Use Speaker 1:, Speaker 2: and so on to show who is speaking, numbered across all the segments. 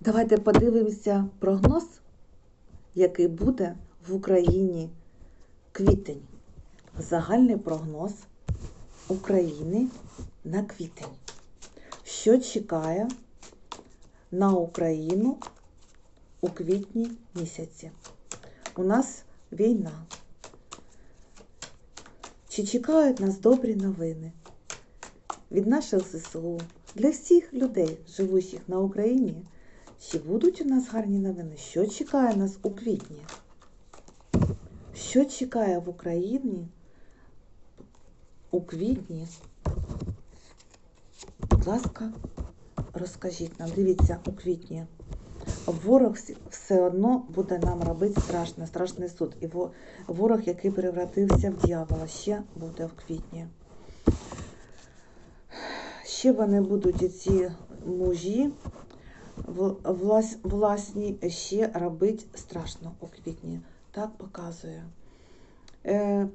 Speaker 1: Давайте подивимося прогноз, який буде в Україні квітень. Загальний прогноз України на квітень. Що чекає на Україну у квітні місяці? У нас війна. Чи чекають нас добрі новини від наших ЗСУ для всіх людей, живучих на Україні? Чи будуть у нас гарні новини? Що чекає нас у квітні? Що чекає в Україні у квітні? Будь ласка, розкажіть нам. Дивіться, у квітні. Ворог все одно буде нам робити страшне, страшний суд. І ворог, який перевратився в дьявола, ще буде в квітні. Ще вони будуть ці мужі влас- власні ще робити страшно у квітні. Так показує. Е,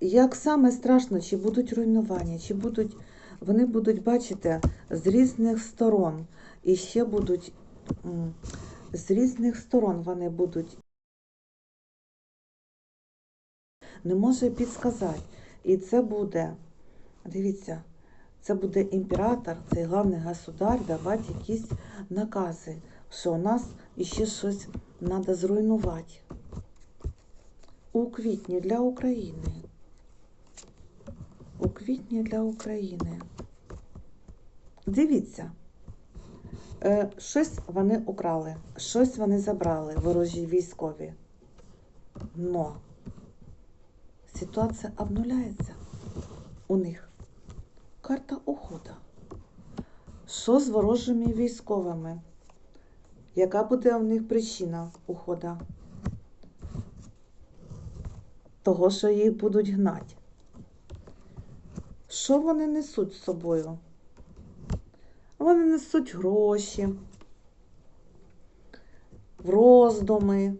Speaker 1: як саме страшно, чи будуть руйнування, чи будуть, вони будуть бачити з різних сторон. І ще будуть з різних сторон вони будуть. Не може підсказати. І це буде, дивіться, це буде імператор, цей главний государ, давати якісь накази, що у нас іще щось треба зруйнувати. У квітні для України. У квітні для України. Дивіться. Е, щось вони украли, щось вони забрали, ворожі військові. Но ситуація обнуляється у них. Карта уходу. Що з ворожими військовими? Яка буде у них причина уходу? Того, що їх будуть гнати. Що вони несуть з собою? Вони несуть гроші, в роздуми,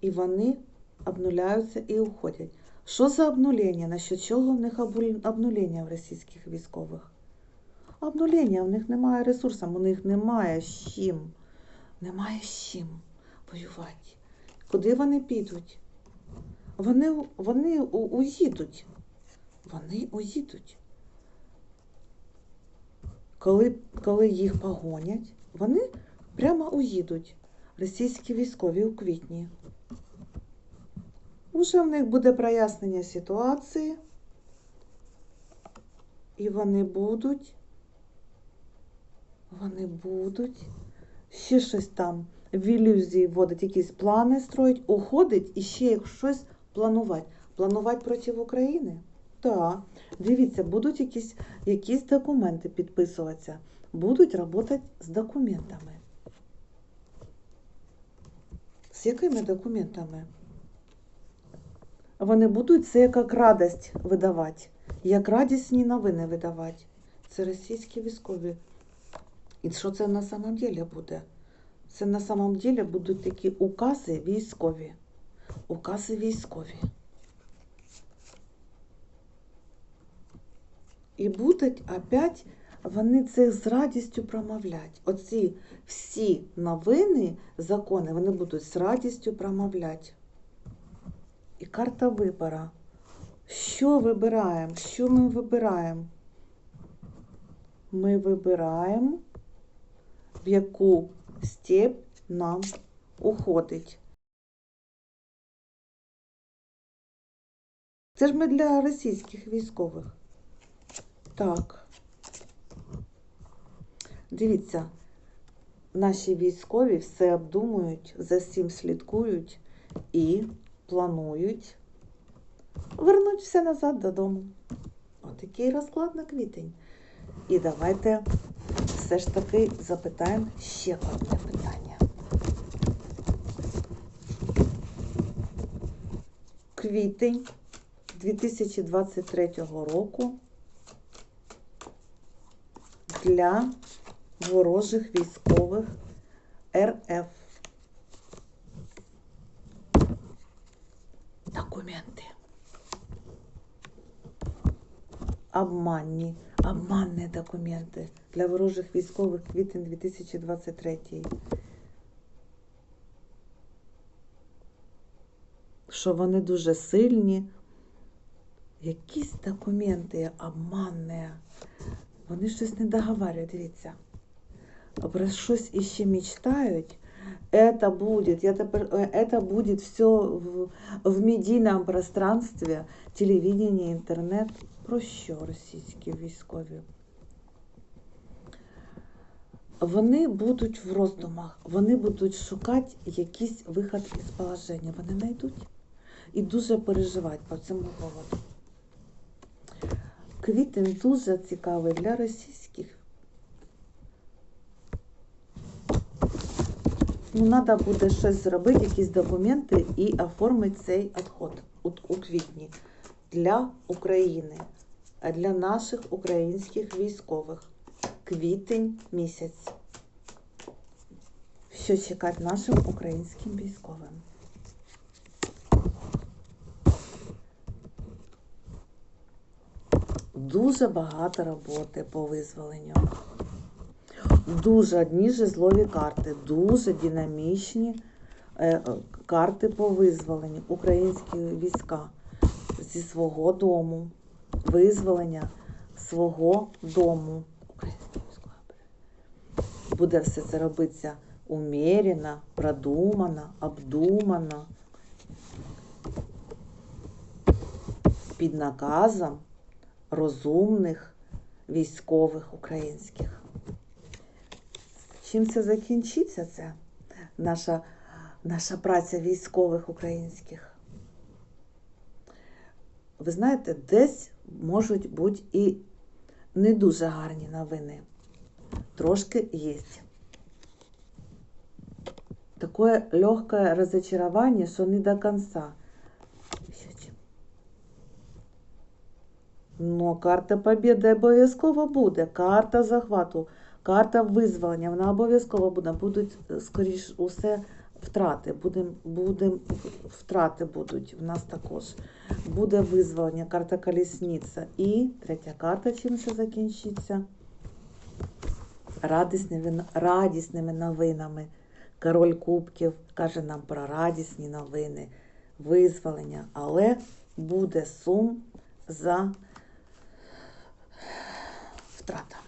Speaker 1: і вони обнуляються і уходять. Що за обнулення? Насчет чого в них обнулення в російських військових? Обнулення, в них немає ресурсів, у них немає з чим. Немає з чим воювати. Куди вони підуть? Вони, вони уїдуть. Вони уїдуть коли, коли їх погонять, вони прямо уїдуть. Російські військові у квітні. Уже в них буде прояснення ситуації, і вони будуть, вони будуть ще щось там в ілюзії вводить, якісь плани строїть, уходить і ще як щось планувати. Планувати проти України? Так. Дивіться, будуть якісь, якісь документи підписуватися, будуть працювати з документами. З якими документами? Вони будуть це як радість видавати, як радісні новини видавати. Це російські військові. І що це на самом деле буде? Це на самом деле будуть такі укази військові. Укази військові. І будуть опять вони це з радістю промовлять. Оці всі новини, закони, вони будуть з радістю промовлять. І карта вибора. Що вибираємо? Що ми вибираємо? Ми вибираємо, в яку степь нам уходить. Це ж ми для російських військових. Так. Дивіться, наші військові все обдумують, за всім слідкують і планують вернуть все назад додому. Отакий розклад на квітень. І давайте все ж таки запитаємо ще одне питання. Квітень 2023 року для ворожих військових РФ. Документи. Обманні, обманні документи для ворожих військових квітень 2023. Що вони дуже сильні. Якісь документи обманні. Вони щось не договарюють, дивіться. Про щось іще мечтають. Это будет, тепер, это будет все в, в медійному пространстві, телевидение, інтернет. Про що російські військові? Вони будуть в роздумах, вони будуть шукати якийсь виход із положення. Вони знайдуть і дуже переживають по цьому поводу. Квітень дуже цікавий для російських. Ну, треба буде щось зробити, якісь документи і оформити цей відход у, квітні для України, для наших українських військових. Квітень місяць. Що чекати нашим українським військовим? Дуже багато роботи по визволенню. Дуже одні жезлові карти, дуже динамічні е, карти по визволенню. Українські війська зі свого дому. Визволення свого дому. Буде все це робитися умірено, продумано, обдумано. Під наказом розумних військових українських. Чим це закінчиться, це наша, наша праця військових українських? Ви знаєте, десь можуть бути і не дуже гарні новини. Трошки є. Таке легке розочарування, що не до кінця. Ну, карта побіди обов'язково буде. Карта захвату, карта визволення, вона обов'язково буде. Будуть, скоріш, усе втрати. Будем, будем, втрати будуть в нас також. Буде визволення, карта колісниця. І третя карта, чим ще закінчиться? Радісними, радісними новинами. Король Кубків каже нам про радісні новини, визволення, але буде сум за втратами.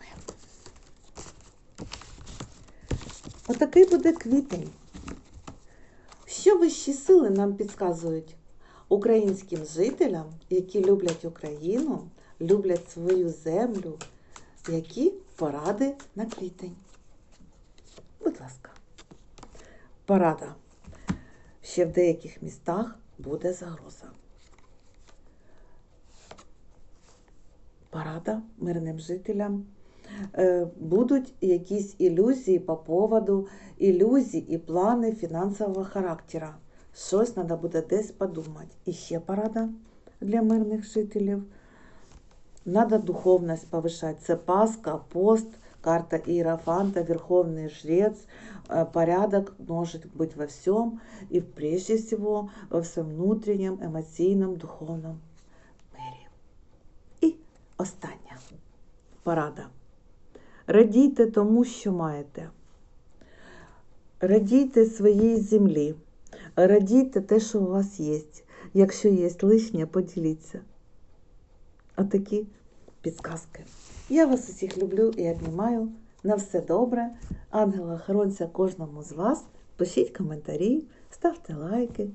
Speaker 1: Отакий буде квітень. Що вищі сили нам підказують українським жителям, які люблять Україну, люблять свою землю, які поради на квітень. Будь ласка, порада. Ще в деяких містах буде загроза. Порада мирним жителям. Е, Будуть якісь ілюзії по поводу ілюзій і плани фінансового характера. Щось треба буде десь подумати. І ще порада для мирних жителів. Надо духовность повышать. Це Пасха, пост, карта Иерофанта, Верховный Жрец. Э, порядок может быть во всем, и прежде всего во всем внутреннем, емоційному, духовному мирі. І остання порада. Радійте тому, що маєте. Радійте своїй землі. Радійте те, що у вас є. Якщо є лишнє, поділіться. Отакі підказки. Я вас усіх люблю і обнімаю. На все добре. Ангела-хоронця кожному з вас. Пишіть коментарі, ставте лайки.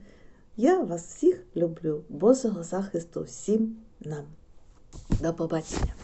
Speaker 1: Я вас всіх люблю. Божого захисту всім нам. До побачення!